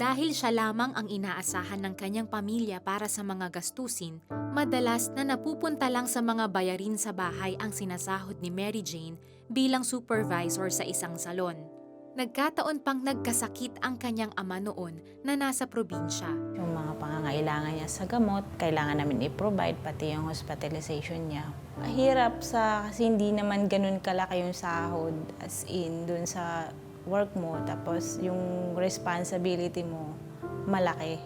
Dahil siya lamang ang inaasahan ng kanyang pamilya para sa mga gastusin, madalas na napupunta lang sa mga bayarin sa bahay ang sinasahod ni Mary Jane bilang supervisor sa isang salon. Nagkataon pang nagkasakit ang kanyang ama noon na nasa probinsya. Yung mga pangangailangan niya sa gamot, kailangan namin i-provide, pati yung hospitalization niya. Mahirap sa, kasi hindi naman ganun kalaki yung sahod as in dun sa work mo. Tapos yung responsibility mo, malaki.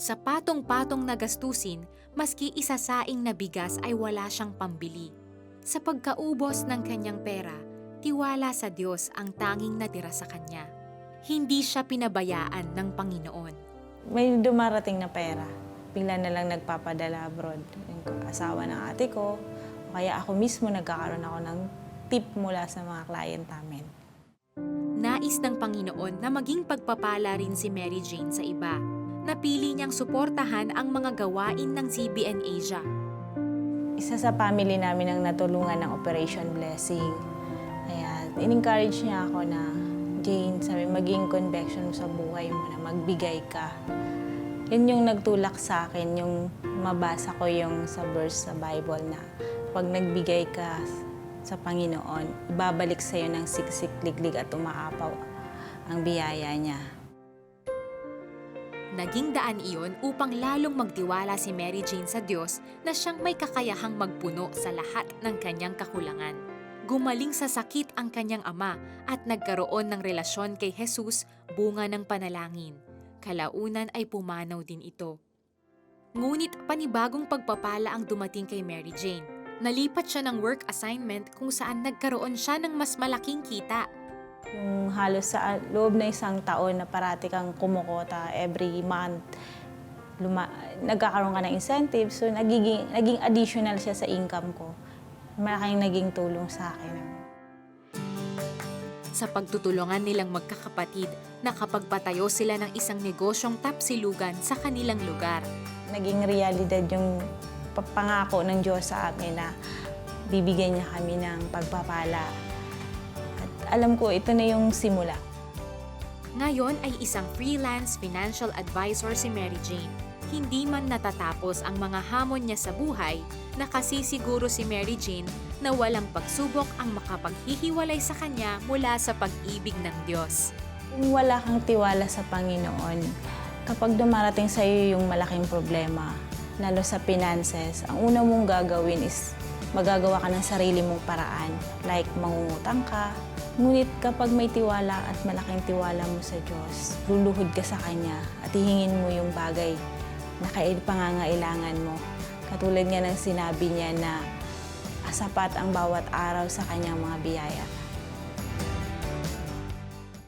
Sa patong-patong na gastusin, maski isasaing na bigas ay wala siyang pambili. Sa pagkaubos ng kanyang pera, tiwala sa Diyos ang tanging natira sa kanya. Hindi siya pinabayaan ng Panginoon. May dumarating na pera. Bigla na lang nagpapadala abroad. Yung asawa ng ate ko. O kaya ako mismo nagkakaroon ako ng tip mula sa mga client namin. Nais ng Panginoon na maging pagpapala rin si Mary Jane sa iba. Napili niyang suportahan ang mga gawain ng CBN Asia. isa sa family namin ang natulungan ng Operation Blessing. Kaya in-encourage niya ako na, Jane, sabi, maging convection mo sa buhay mo na magbigay ka. Yun yung nagtulak sa akin, yung mabasa ko yung sa verse sa Bible na pag nagbigay ka sa Panginoon, ibabalik sa'yo ng siksik, liglig at umaapaw ang biyaya niya. Naging daan iyon upang lalong magtiwala si Mary Jane sa Diyos na siyang may kakayahang magpuno sa lahat ng kanyang kakulangan. Gumaling sa sakit ang kanyang ama at nagkaroon ng relasyon kay Jesus bunga ng panalangin. Kalaunan ay pumanaw din ito. Ngunit panibagong pagpapala ang dumating kay Mary Jane. Nalipat siya ng work assignment kung saan nagkaroon siya ng mas malaking kita Yung halos sa loob na isang taon na parati kang kumukota every month, luma, nagkakaroon ka ng incentive, so nagiging, naging additional siya sa income ko. Malaking naging tulong sa akin. Sa pagtutulungan nilang magkakapatid, nakapagpatayo sila ng isang negosyong tapsilugan sa kanilang lugar. Naging realidad yung pangako ng Diyos sa amin na bibigyan niya kami ng pagpapala. At alam ko, ito na yung simula. Ngayon ay isang freelance financial advisor si Mary Jane. Hindi man natatapos ang mga hamon niya sa buhay, nakasisiguro si Mary Jane na walang pagsubok ang makapaghihiwalay sa kanya mula sa pag-ibig ng Diyos. Kung wala kang tiwala sa Panginoon, kapag dumarating sa iyo yung malaking problema, lalo sa finances, ang una mong gagawin is magagawa ka ng sarili mong paraan. Like, mangungutang ka. Ngunit kapag may tiwala at malaking tiwala mo sa Diyos, luluhod ka sa Kanya at hihingin mo yung bagay na pangangailangan mo. Katulad nga ng sinabi niya na sapat ang bawat araw sa kanyang mga biyaya.